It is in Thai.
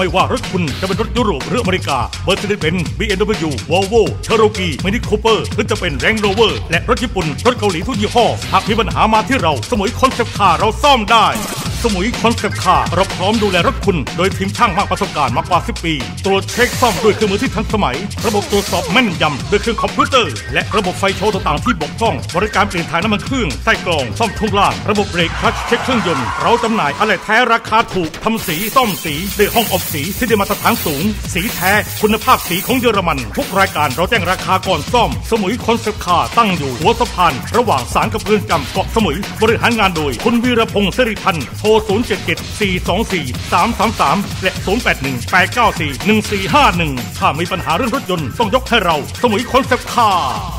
ไม่ว่ารถคุณจะเป็นรถยุโรปหรืออเมริกา Mercedes-Benz BMW Volvo Cherokee Mini Cooper หรือจะเป็น Range Rover และรถญี่ปุ่น รถเกาหลีทุกยี่ห้อ หากมีปัญหามาที่เรา สมุยคอนเซ็ปต์คาร์เราซ่อมได้ สมุยคอนเซปต์คาร์เราพร้อมดูแลรถคุณ โดยทีมช่างมากประสบการณ์มากกว่า 10 ปี ตรวจเช็คซ่อมด้วยเครื่องมือที่ทันสมัย ระบบตรวจสอบแม่นยำด้วยเครื่องคอมพิวเตอร์ และระบบไฟโชว์ต่างๆที่บกพร่อง บริการเปลี่ยนถ่ายน้ำมันเครื่องไส้กรอง ซ่อมช่งล่าง ระบบเบรกคลัตช์เช็คเครื่องยนต์ เราจำหน่ายอะไหล่แท้ราคาถูกทำสีซ่อมสีด้วยห้องอบสีที่ได้มาตรฐานสูง สีแท้ คุณภาพสีของเยอรมัน ทุกรายการเราแจ้งราคาก่อนซ่อม สมุยคอนเซปต์คาร์ตั้งอยู่หัวสะพาน ระหว่างสารกับเรือนจำเกาะสมุย บริหารงานโดย คุณวีรพงศ์สิริพันธ์โทร 077 424 333 และ 081 894 1451 ถ้ามีปัญหาเรื่องรถยนต์ต้องยกให้เรา สมุยคอนเซ็ปต์คาร์